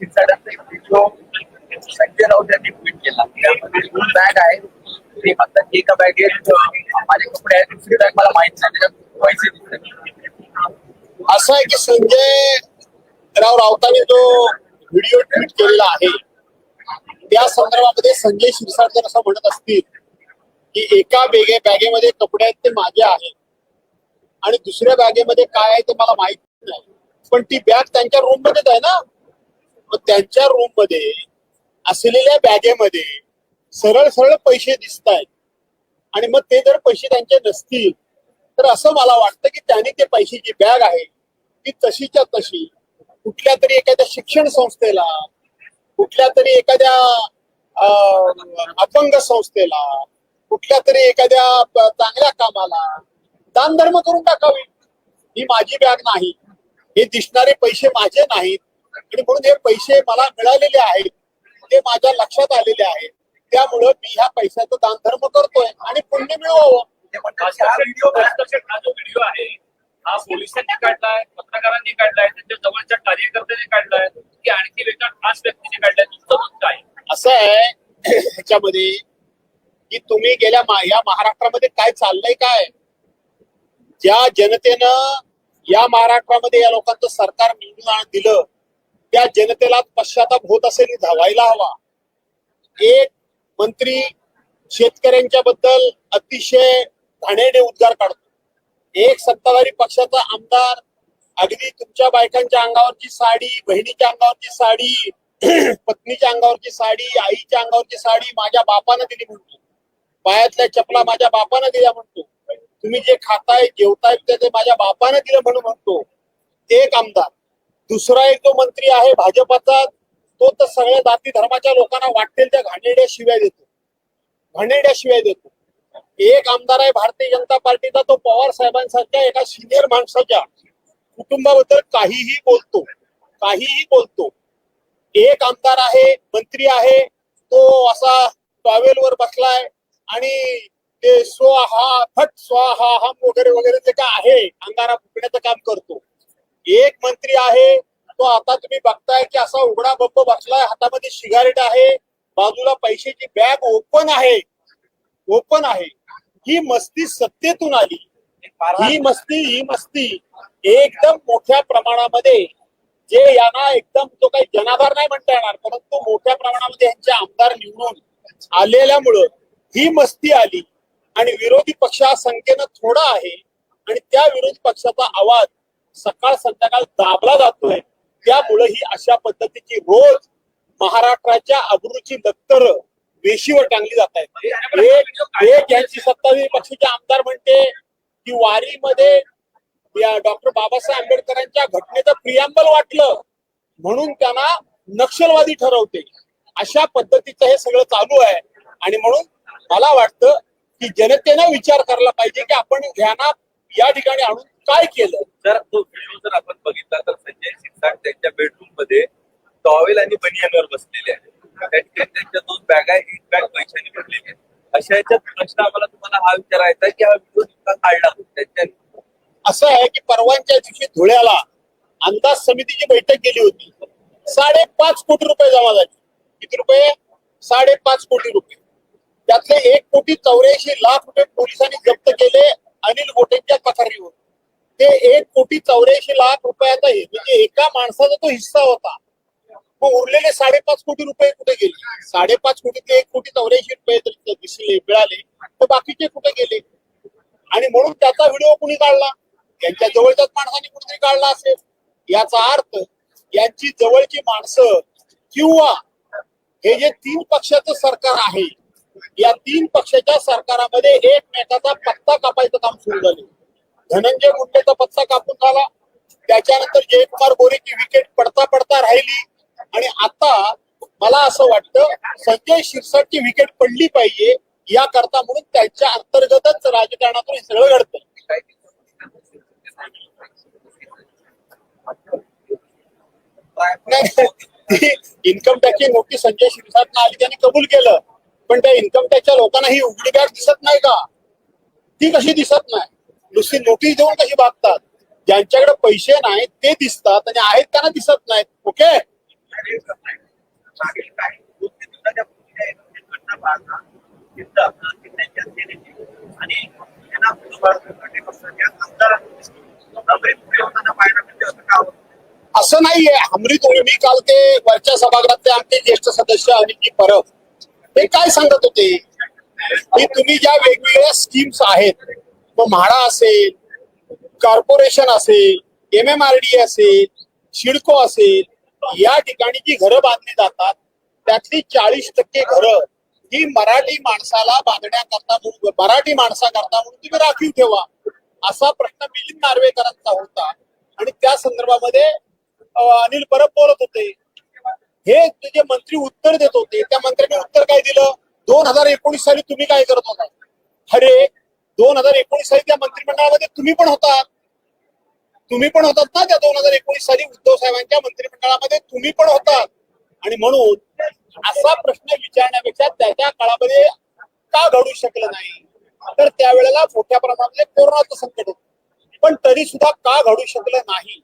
शिरसाटांचा एक व्हिडिओ संजय राऊत यांनी ट्विट केला त्यामध्ये दोन बॅग आहे ते म्हणतात एका बॅगेत माझे कपडे आहेत दुसरी बॅग मला माहीत नाही त्याच्यात पैसे दिसतात असं आहे की संजय राव राऊतांनी जो व्हिडिओ ट्विट केलेला आहे त्या संदर्भामध्ये संजय शिरसाट जर असं म्हणत असतील की एका बेगे बॅगेमध्ये कपडे आहेत ते माझे आहेत. आणि दुसऱ्या बॅगेमध्ये काय आहे ते मला माहीत नाही. पण ती बॅग त्यांच्या रूम मध्येच आहे ना? मग त्यांच्या रूममध्ये असलेल्या बॅगेमध्ये सरळ सरळ पैसे दिसत आहेत आणि मग ते जर पैसे त्यांचे नसतील तर असं मला वाटतं की त्यांनी ते पैशाची बॅग आहे ती तशीच्या तशी कुठल्या तरी एखाद्या शिक्षण संस्थेला कुठल्या तरी एखाद्या अपंग संस्थेला कुठल्या तरी एखाद्या चांगल्या कामाला दान धर्म करून टाकावी. ही माझी बॅग नाही. हे दिसणारे पैसे माझे नाहीत. आणि म्हणून हे पैसे मला मिळालेले आहेत ते माझ्या लक्षात आलेले आहेत. त्यामुळं मी ह्या पैशाचं दान धर्म करतोय आणि पुण्य मिळवावं. हा व्हिडिओ हा जो व्हिडिओ आहे हा पोलिसांनी काढलाय पत्रकारांनी काढलाय त्यांच्या जवळच्या कार्यकर्त्यांनी काढलाय की आणखी एका खास व्यक्तीने काढलाय तुमचं मत काय? असं आहे ह्याच्यामध्ये की तुम्ही गेल्या मा- या महाराष्ट्रामध्ये काय चाललंय काय? ज्या जनतेनं या महाराष्ट्रामध्ये या लोकांचं सरकार निवडून आण- दिलं त्या जनतेला पश्चाताप होत असेल धावायला हवा. एक मंत्री शेतकऱ्यांच्या बद्दल अतिशय घाणेडे उद्गार काढतो. एक सत्ताधारी पक्षाचा आमदार अगदी तुमच्या बायकांच्या अंगावरची साडी बहिणीच्या अंगावरची साडी पत्नीच्या अंगावरची साडी आईच्या अंगावरची साडी माझ्या बापानं दिली म्हणतो. पायातल्या चपला माझ्या बापानं दिल्या म्हणतो. तुम्ही जे खाताय जेवताय ते ते माझ्या बापानं दिलं म्हणून म्हणतो. एक आमदार. दुसरा एक जो मंत्री आहे भाजपाचा तो तर सगळ्या जाती धर्माच्या लोकांना वाटेल त्या घाणेरड्या शिव्या देतो. घाणेरड्या शिव्या देतो. एक आमदार आहे भारतीय जनता पार्टीचा तो पवार साहेबांसारख्या एका सिनियर माणसाच्या कुटुंबाबद्दल काहीही बोलतो. काहीही बोलतो. एक आमदार आहे मंत्री आहे तो असा टॉवेलवर बसलाय आणि ते स्वाहा फट स्वाहा हम वगैरे वगैरे जे काय आहे अंगारा फुकण्याचं काम करतो. एक मंत्री आहे तो आता तुम्ही बघताय की असा उघडा बप्प बसलाय हातामध्ये सिगारेट आहे बाजूला पैशाची बॅग ओपन आहे. ओपन आहे. ही मस्ती सत्तेतून आली. ही मस्ती ही मस्ती एकदम मोठ्या प्रमाणामध्ये जे यांना एकदम तो काही जनाधार नाही म्हणता येणार परंतु मोठ्या प्रमाणामध्ये यांचे आमदार निवडून आलेल्यामुळं ही मस्ती आली. आणि विरोधी पक्ष हा संख्येनं थोडा आहे आणि त्या विरोधी पक्षाचा आवाज सकाळ संध्याकाळ दाबला जातोय. त्यामुळे ही अशा पद्धतीची रोज महाराष्ट्राच्या अब्रूची दत्तर वेशीवर टांगली जात आहेत. एक यांची सत्ताधारी पक्षाचे आमदार म्हणते की वारीमध्ये डॉक्टर बाबासाहेब आंबेडकरांच्या घटनेचं प्रियांबल वाटलं. म्हणून त्यांना नक्षलवादी ठरवते. अशा पद्धतीचं हे सगळं चालू आहे. आणि म्हणून मला वाटतं की जनतेनं विचार करायला पाहिजे की आपण यांना या ठिकाणी आणून काय केलं? जर तो व्हिडिओ जर आपण बघितला तर संजय शिरसाट त्यांच्या बेडरूममध्ये टॉवेल आणि बनियनवर बसलेले आहेत. त्या ठिकाणी त्यांच्या दोन बॅग आहे एक बॅग पैशाने भरलेली आहे. अशा याच्यात प्रश्न आम्हाला तुम्हाला हा विचारायचा की हा व्हिडिओ नेमका काढला त्यांच्या असं आहे की परवांच्या दिवशी धुळ्याला अंदाज समितीची बैठक गेली होती. साडेपाच कोटी रुपये जमा झाले. किती रुपये? साडेपाच कोटी रुपये. त्यातले एक कोटी चौऱ्याऐंशी लाख रुपये पोलिसांनी जप्त केले अनिल गोटेंच्या तक्रारीवर ते एक कोटी चौऱ्याऐंशी लाख रुपयाचा म्हणजे एका माणसाचा तो हिस्सा होता. मग उरलेले साडेपाच कोटी रुपये कुठे गेले? साडेपाच कोटीतले एक कोटी चौऱ्याऐंशी रुपये जर दिसले मिळाले. तर बाकीचे कुठे गेले? आणि म्हणून त्याचा व्हिडिओ कुणी काढला? त्यांच्या जवळच्याच माणसाने कुठेतरी काढला असेल. याचा अर्थ यांची जवळची माणसं किंवा हे जे तीन पक्षाचं सरकार आहे या तीन पक्षाच्या सरकारामध्ये एकमेकाचा पत्ता कापायचं काम सुरू झाले. धनंजय मुंडेचा पत्ता कापून झाला त्याच्यानंतर जयकुमार गोरेची विकेट पडता पडता राहिली. आणि आता मला असं वाटतं संजय शिरसाटची विकेट पडली पाहिजे याकरता म्हणून त्यांच्या अंतर्गतच राजकारणातून हे सगळं घडतं. इन्कम टॅक्सची नोटीस संजय शिरसाटनं आली त्यांनी कबूल केलं. पण त्या इन्कम टॅक्सच्या लोकांना ही उघडी बॅग दिसत नाही का? ती कशी दिसत नाही? नुसती नोटीस देऊन कशी वागतात ज्यांच्याकडे पैसे नाहीत ते दिसतात आणि आहेत त्यांना दिसत नाहीत. ओके? असं नाहीये. अमृत तुम्ही मी काल ते वरच्या सभागृहातले आमचे ज्येष्ठ सदस्य अनिलजी परब. ते काय सांगत होते? की तुम्ही ज्या वेगवेगळ्या स्कीम्स आहेत मग म्हाडा असेल कॉर्पोरेशन असेल एम एम आर डी असेल शिडको असेल या ठिकाणी जी घरं बांधली जातात त्यातली चाळीस टक्के घरं ही मराठी माणसाला बांधण्याकरता म्हणून मराठी माणसाकरता म्हणून तुम्ही राखीव ठेवा असा प्रश्न मिलिंद नार्वेकरांचा होता. आणि त्या संदर्भामध्ये अनिल परब बोलत होते. हे जे मंत्री उत्तर देत होते त्या मंत्र्यांनी उत्तर काय दिलं? दोन हजार एकोणीस साली तुम्ही काय करत होता? अरे दोन हजार एकोणीस साली त्या मंत्रिमंडळामध्ये तुम्ही पण होता. तुम्ही पण होतात ना त्या दोन हजार एकोणीस साली उद्धव साहेबांच्या मंत्रिमंडळामध्ये तुम्ही पण होतात आणि म्हणून असा प्रश्न विचारण्यापेक्षा त्याच्या काळामध्ये का घडू शकलं नाही? तर त्यावेळेला मोठ्या प्रमाणात कोरोनाचं संकट होतं. पण तरी सुद्धा का घडू शकलं नाही?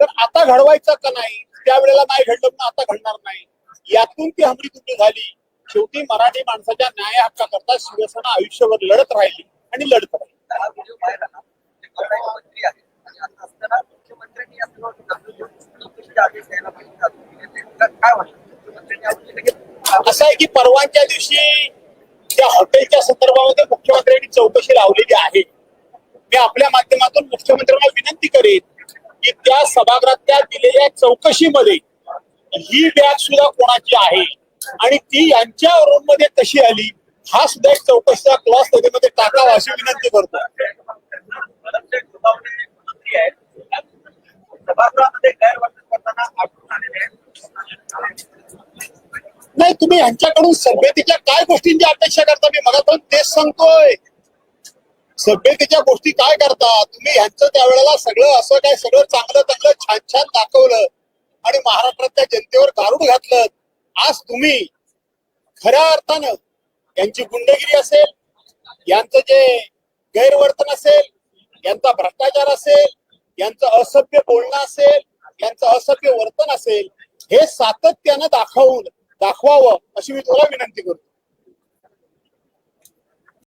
तर आता घडवायचं का नाही? त्यावेळेला नाही घडलं पण आता घडणार नाही. यातून ती हमरी तुम्ही झाली. शेवटी मराठी माणसाच्या न्याय हक्काकरता शिवसेना आयुष्यभर लढत राहिली. आणि लढत असं आहे की परवानच्या दिवशी त्या हॉटेलच्या संदर्भामध्ये मुख्यमंत्र्यांनी चौकशी लावलेली आहे. मी आपल्या माध्यमातून मुख्यमंत्र्यांना विनंती करेन की त्या सभागृहात दिलेल्या चौकशीमध्ये ही बॅग सुद्धा कोणाची आहे? आणि ती यांच्या रूममध्ये कशी आली? हा सुद्धा एक चौकशीचा क्लॉस त्याच्यामध्ये म्हणजे टाकावा अशी विनंती करतो. नाही तुम्ही यांच्याकडून सभ्यतेच्या काय गोष्टींची अपेक्षा करता? मी मला पण तेच सांगतोय. सभ्यतेच्या गोष्टी काय करता? तुम्ही यांचं त्यावेळेला सगळं असं काय सगळं चांगलं चांगलं छान छान दाखवलं आणि महाराष्ट्रातल्या जनतेवर गारुड घातलं. आज तुम्ही खऱ्या अर्थानं यांची गुंडगिरी असेल यांचं जे गैरवर्तन असेल यांचा भ्रष्टाचार असेल यांचं असभ्य बोलणं असेल यांचं असभ्य वर्तन असेल हे सातत्यानं दाखवून दाखवावं अशी मी तुला विनंती करतो.